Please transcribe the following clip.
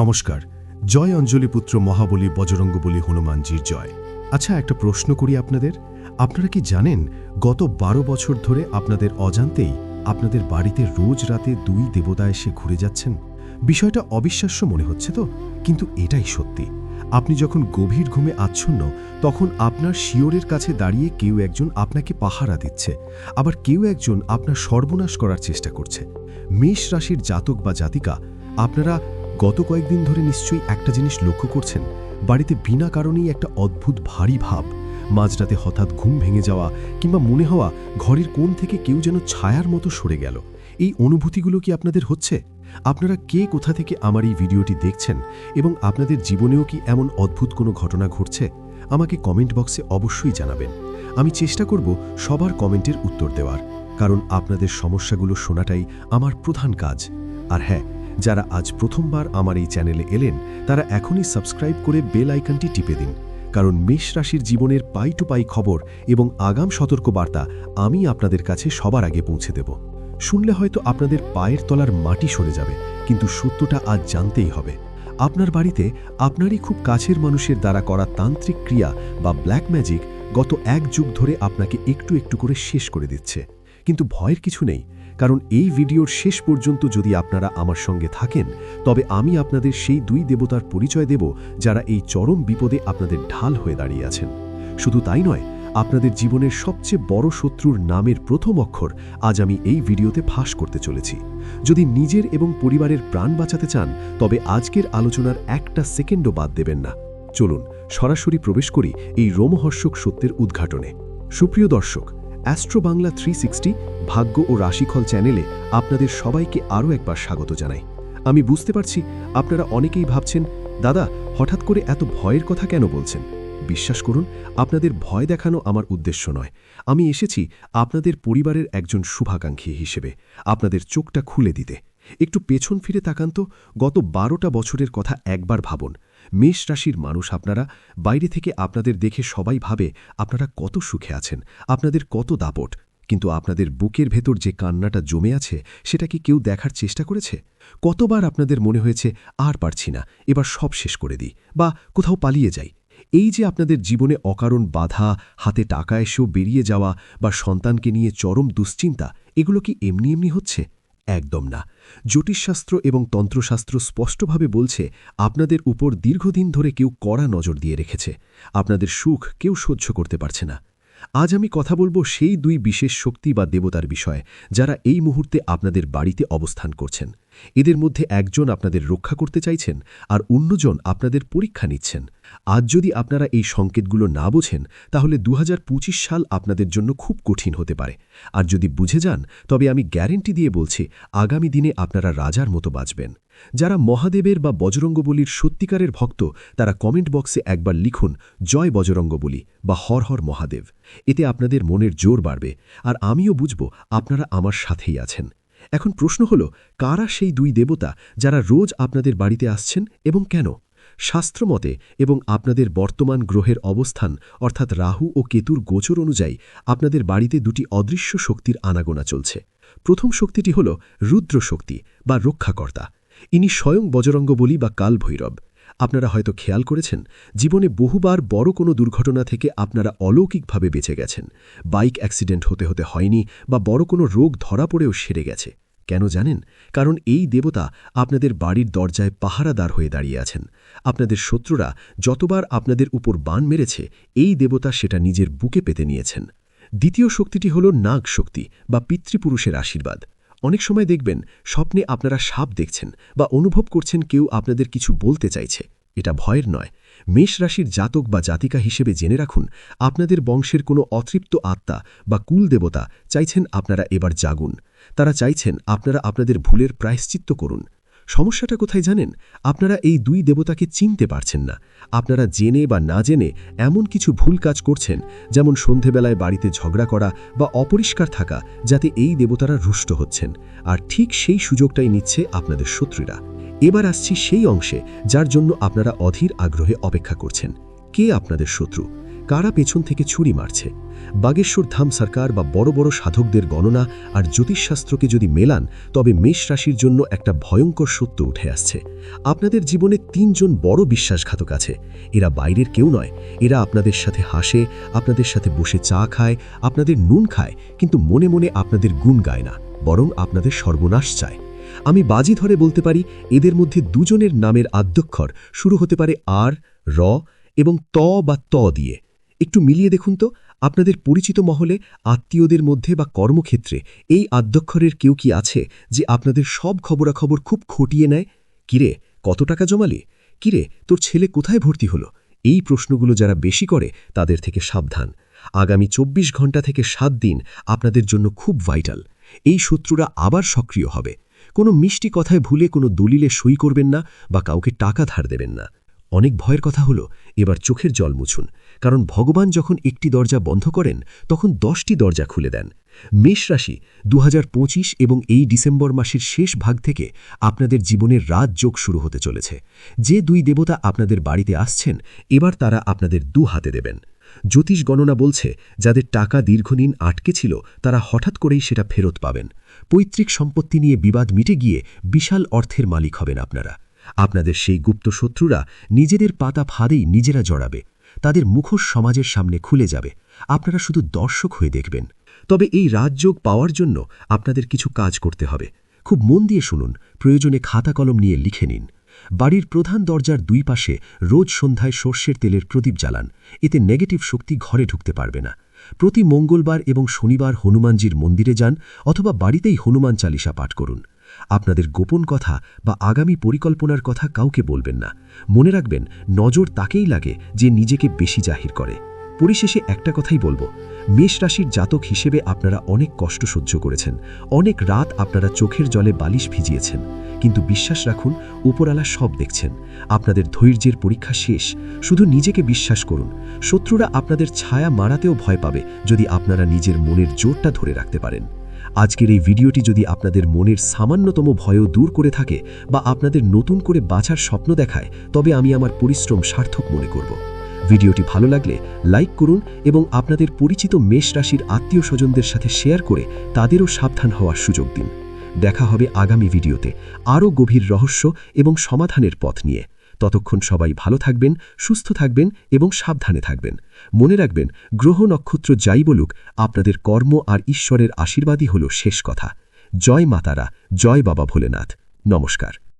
নমস্কার। জয় অঞ্জলি পুত্র মহাবলী বজরঙ্গবলী হনুমানজির জয়। আচ্ছা একটা প্রশ্ন করি আপনাদের। আপনারা কি জানেন, গত বারো বছর ধরে আপনাদের অজান্তেই আপনাদের বাড়িতে রোজ রাতে দুই দেবতা এসে ঘুরে যাচ্ছেন? বিষয়টা অবিশ্বাস্য মনে হচ্ছে তো, কিন্তু এটাই সত্যি। আপনি যখন গভীর ঘুমে আচ্ছন্ন, তখন আপনার শিওরের কাছে দাঁড়িয়ে কেউ একজন আপনাকে পাহারা দিচ্ছে। আবার কেউ একজন আপনার সর্বনাশ করার চেষ্টা করছে। মেষ রাশির জাতক বা জাতিকা, আপনারা গত কয়েকদিন ধরে নিশ্চয়ই একটা জিনিস লক্ষ্য করছেন। বাড়িতে বিনা কারণেই একটা অদ্ভুত ভারী ভাব। মাঝরাতে হঠাৎ ঘুম ভেঙে যাওয়া কিংবা মনে হওয়া ঘরের কোণ থেকে কেউ যেন ছায়ার মতো সরে গেল। এই অনুভূতিগুলো কি আপনাদের হচ্ছে? আপনারা কে কোথা থেকে আমার এই ভিডিওটি দেখছেন এবং আপনাদের জীবনেও কি এমন অদ্ভুত কোনো ঘটনা ঘটছে? আমাকে কমেন্ট বক্সে অবশ্যই জানাবেন। আমি চেষ্টা করব সবার কমেন্টের উত্তর দেওয়ার, কারণ আপনাদের সমস্যাগুলো শোনাটাই আমার প্রধান কাজ। আর হ্যাঁ যারা আজ প্রথমবার আমার এই চ্যানেলে এলেন, তারা এখনই সাবস্ক্রাইব করে বেল আইকনটি টিপে দিন। কারণ মেষ রাশির জীবনের পাই টু পাই খবর এবং আগাম সতর্কবার্তা আমি আপনাদের কাছে সবার আগে পৌঁছে দেব। শুনলে হয়তো আপনাদের পায়ের তলার মাটি সরে যাবে, কিন্তু সত্যটা আজ জানতেই হবে। আপনার বাড়িতে আপনারই খুব কাছের মানুষের দ্বারা করা তান্ত্রিক ক্রিয়া বা ব্ল্যাক ম্যাজিক গত এক যুগ ধরে আপনাকে একটু একটু করে শেষ করে দিচ্ছে। কিন্তু ভয়ের কিছু নেই। কারণ এই ভিডিওর শেষ পর্যন্ত যদি আপনারা আমার সঙ্গে থাকেন, তবে আমি আপনাদের সেই দুই দেবতার পরিচয় দেব যারা এই চরম বিপদে আপনাদের ঢাল হয়ে দাঁড়িয়ে আছেন। শুধু তাই নয়, আপনাদের জীবনের সবচেয়ে বড় শত্রুর নামের প্রথম অক্ষর আজ আমি এই ভিডিওতে ফাঁস করতে চলেছি। যদি নিজের এবং পরিবারের প্রাণ বাঁচাতে চান, তবে আজকের আলোচনার একটা সেকেন্ডও বাদ দেবেন না। চলুন, সরাসরি প্রবেশ করি এই রোমহর্ষক সত্যের উদ্ঘাটনে। সুপ্রিয় দর্শক অ্যাস্ট্রো বাংলা থ্রি ভাগ্য ও রাশিফল চ্যানেলে আপনাদের সবাইকে আরও একবার স্বাগত জানাই। আমি বুঝতে পারছি আপনারা অনেকেই ভাবছেন, দাদা, হঠাৎ করে এত ভয়ের কথা কেন বলছেন? বিশ্বাস করুন, আপনাদের ভয় দেখানো আমার উদ্দেশ্য নয়। আমি এসেছি আপনাদের পরিবারের একজন শুভাকাঙ্ক্ষী হিসেবে, আপনাদের চোখটা খুলে দিতে। একটু পেছন ফিরে তাকান তো, গত বারোটা বছরের কথা একবার ভাবুন। মেষ রাশির মানুষ আপনারা, বাইরে থেকে আপনাদের দেখে সবাই ভাবে আপনারা কত সুখে আছেন, আপনাদের কত দাপট। কিন্তু আপনাদের বুকের ভেতর যে কান্নাটা জমে আছে, সেটা কি কেউ দেখার চেষ্টা করেছে? কতবার আপনাদের মনে হয়েছে, আর পারছি না, এবার সব শেষ করে দিই, বা কোথাও পালিয়ে যাই। এই যে আপনাদের জীবনে অকারণ বাধা, হাতে টাকা এসেও বেরিয়ে যাওয়া, বা সন্তানকে নিয়ে চরম দুশ্চিন্তা, এগুলো কি এমনি এমনি হচ্ছে? একদম না। জ্যোতিষশাস্ত্র এবং তন্ত্রশাস্ত্র স্পষ্টভাবে বলছে, আপনাদের উপর দীর্ঘদিন ধরে কেউ কড়া নজর দিয়ে রেখেছে। আপনাদের সুখ কেউ সহ্য করতে পারছে না। আজ আমি কথা বলব সেই দুই বিশেষ শক্তি বা দেবতার বিষয়ে, যারা এই মুহূর্তে আপনাদের বাড়িতে অবস্থান করছেন। এদের মধ্যে একজন আপনাদের রক্ষা করতে চাইছেন, আর অন্যজন আপনাদের পরীক্ষা নিচ্ছেন। আজ যদি আপনারা এই সংকেতগুলো না বোঝেন, তাহলে দু হাজার পঁচিশ সাল আপনাদের জন্য খুব কঠিন হতে পারে। আর যদি বুঝে যান, তবে আমি গ্যারেন্টি দিয়ে বলছি, আগামী দিনে আপনারা রাজার মতো বাঁচবেন। যারা মহাদেবের বা বজরঙ্গবলির সত্যিকারের ভক্ত, তারা কমেন্ট বক্সে একবার লিখুন, জয় বজরঙ্গবলি বা হর হর মহাদেব এতে আপনাদের মনের জোর বাড়বে। আর আমিও বুঝব, আপনারা আমার সাথেই আছেন। এখন প্রশ্ন হল, কারা সেই দুই দেবতা যারা রোজ আপনাদের বাড়িতে আসছেন এবং কেন? শাস্ত্রমতে এবং আপনাদের বর্তমান গ্রহের অবস্থান, অর্থাৎ রাহু ও কেতুর গোচর অনুযায়ী আপনাদের বাড়িতে দুটি অদৃশ্য শক্তির আনাগোনা চলছে। প্রথম শক্তিটি হল রুদ্র শক্তি বা রক্ষাকর্তা। ইনি স্বয়ং বজরঙ্গ বলি বা কাল ভৈরব আপনারা হয়তো খেয়াল করেছেন, জীবনে বহুবার বড় কোনো দুর্ঘটনা থেকে আপনারা অলৌকিকভাবে বেঁচে গেছেন। বাইক অ্যাক্সিডেন্ট হতে হতে হয়নি বা বড় কোনো রোগ ধরা পড়েও সেরে গেছে। কেন জানেন? কারণ এই দেবতা আপনাদের বাড়ির দরজায় পাহারাদার হয়ে দাঁড়িয়ে আছেন। আপনাদের শত্রুরা যতবার আপনাদের উপর বান মেরেছে, এই দেবতা সেটা নিজের বুকে পেতে নিয়েছেন। দ্বিতীয় শক্তিটি হল নাগ শক্তি বা পিতৃপুরুষের আশীর্বাদ। অনেক সময় দেখবেন, স্বপ্নে আপনারা সাপ দেখছেন বা অনুভব করছেন কেউ আপনাদের কিছু বলতে চাইছে। এটা ভয়ের নয়। মেষ রাশির জাতক বা জাতিকা হিসেবে জেনে রাখুন, আপনাদের বংশের কোনো অতৃপ্ত আত্মা বা কুল দেবতা চাইছেন আপনারা এবার জাগুন। তারা চাইছেন আপনারা আপনাদের ভুলের প্রায়শ্চিত্ত করুন। সমস্যাটা কোথায় জানেন? আপনারা এই দুই দেবতাকে চিনতে পারছেন না। আপনারা জেনে বা না জেনে এমন কিছু ভুল কাজ করছেন, যেমন সন্ধেবেলায় বাড়িতে ঝগড়া করা বা অপরিষ্কার থাকা, যাতে এই দেবতারা রুষ্ট হচ্ছেন। আর ঠিক সেই সুযোগটাই নিচ্ছে আপনাদের শত্রুরা। এবার আসছি সেই অংশে, যার জন্য আপনারা অধীর আগ্রহে অপেক্ষা করছেন। কে আপনাদের শত্রু? কারা পেছন থেকে ছুরি মারছে? বাগেশ্বর ধাম সরকার বা বড় বড় সাধকদের গণনা আর জ্যোতিষশাস্ত্রকে যদি মেলান, তবে মেষ রাশির জন্য একটা ভয়ঙ্কর সত্য উঠে আসছে। আপনাদের জীবনে তিনজন বড় বিশ্বাসঘাতক আছে। এরা বাইরের কেউ নয়। এরা আপনাদের সাথে হাসে, আপনাদের সাথে বসে চা খায়, আপনাদের নুন খায়, কিন্তু মনে মনে আপনাদের গুণ গায় না, বরং আপনাদের সর্বনাশ চায়। আমি বাজি ধরে বলতে পারি, এদের মধ্যে দুজনের নামের আদ্যক্ষর শুরু হতে পারে আর, র এবং ত বা ত দিয়ে। একটু মিলিয়ে দেখুন তো, আপনাদের পরিচিত মহলে, আত্মীয়দের মধ্যে বা কর্মক্ষেত্রে এই আদ্যক্ষরের কেউ কি আছে যে আপনাদের সব খবরাখবর খুব খটিয়ে নেয়? কিরে, কত টাকা জমালি? কিরে, তোর ছেলে কোথায় ভর্তি হলো? এই প্রশ্নগুলো যারা বেশি করে, তাদের থেকে সাবধান। আগামী ২৪ ঘণ্টা থেকে সাত দিন আপনাদের জন্য খুব ভাইটাল। এই শত্রুরা আবার সক্রিয় হবে। কোনো মিষ্টি কথায় ভুলে কোনো দলিলে সই করবেন না বা কাউকে টাকা ধার দেবেন না। অনেক ভয়ের কথা হলো, এবার চোখের জল মুছুন, কারণ ভগবান যখন একটি দরজা বন্ধ করেন, তখন দশটি দরজা খুলে দেন। মেষ রাশি দু হাজার পঁচিশ এবং এই ডিসেম্বর মাসের শেষ ভাগ থেকে আপনাদের জীবনের রাত যোগ শুরু হতে চলেছে। যে দুই দেবতা আপনাদের বাড়িতে আসছেন, এবার তারা আপনাদের দু হাতে দেবেন। জ্যোতিষ গণনা বলছে, যাদের টাকা দীর্ঘদিন আটকে ছিল, তারা হঠাৎ করেই সেটা ফেরত পাবেন। পৈতৃক সম্পত্তি নিয়ে বিবাদ মিটে গিয়ে বিশাল অর্থের মালিক হবেন আপনারা। আপনাদের সেই গুপ্ত শত্রুরা নিজেদের পাতা ফাঁদেই নিজেরা জড়াবে, তাদের মুখোশ সমাজের সামনে খুলে যাবে, আপনারা শুধু দর্শক হয়ে দেখবেন। তবে এই রাজযোগ পাওয়ার জন্য আপনাদের কিছু কাজ করতে হবে। খুব মন দিয়ে শুনুন, প্রয়োজনে খাতা কলম নিয়ে লিখে নিন। বাড়ির প্রধান দরজার দুই পাশে রোজ সন্ধ্যায় সর্ষের তেলের প্রদীপ জ্বালান, এতে নেগেটিভ শক্তি ঘরে ঢুকতে পারবে না। প্রতি মঙ্গলবার এবং শনিবার হনুমানজির মন্দিরে যান অথবা বাড়িতেই হনুমান চালিসা পাঠ করুন। আপনাদের গোপন কথা বা আগামী পরিকল্পনার কথা কাউকে বলবেন না। মনে রাখবেন, নজর তাকেই লাগে যে নিজেকে বেশি জাহির করে। পরিশেষে একটা কথাই বলব। মেষ রাশির জাতক হিসেবে আপনারা অনেক কষ্ট সহ্য করেছেন। অনেক রাত আপনারা চোখের জলে বালিশ ভিজিয়েছেন। কিন্তু বিশ্বাস রাখুন উপরালা সব দেখছেন। আপনাদের ধৈর্যের পরীক্ষা শেষ। শুধু নিজেকে বিশ্বাস করুন। শত্রুরা আপনাদের ছায়া মারাতেও ভয় পাবে যদি আপনারা নিজের মনের জোরটা ধরে রাখতে পারেন। আজকের এই ভিডিওটি যদি আপনাদের মনের সামান্যতম ভয়ও দূর করে থাকে বা আপনাদের নতুন করে বাঁচার স্বপ্ন দেখায়, তবে আমি আমার পরিশ্রম সার্থক মনে করব। ভিডিওটি ভালো লাগলে লাইক করুন এবং আপনাদের পরিচিত মেষ রাশির আত্মীয় স্বজনদের সাথে শেয়ার করে তাদেরও সাবধান হওয়ার সুযোগ দিন। দেখা হবে আগামী ভিডিওতে আরও গভীর রহস্য এবং সমাধানের পথ নিয়ে। ততক্ষণ সবাই ভালো থাকবেন, সুস্থ থাকবেন এবং সাবধানে থাকবেন। মনে রাখবেন, গ্রহ নক্ষত্র যাই বলুক, আপনাদের কর্ম আর ঈশ্বরের আশীর্বাদই হল শেষ কথা। জয় মাতারা, জয় বাবা ভোলেনাথ। নমস্কার।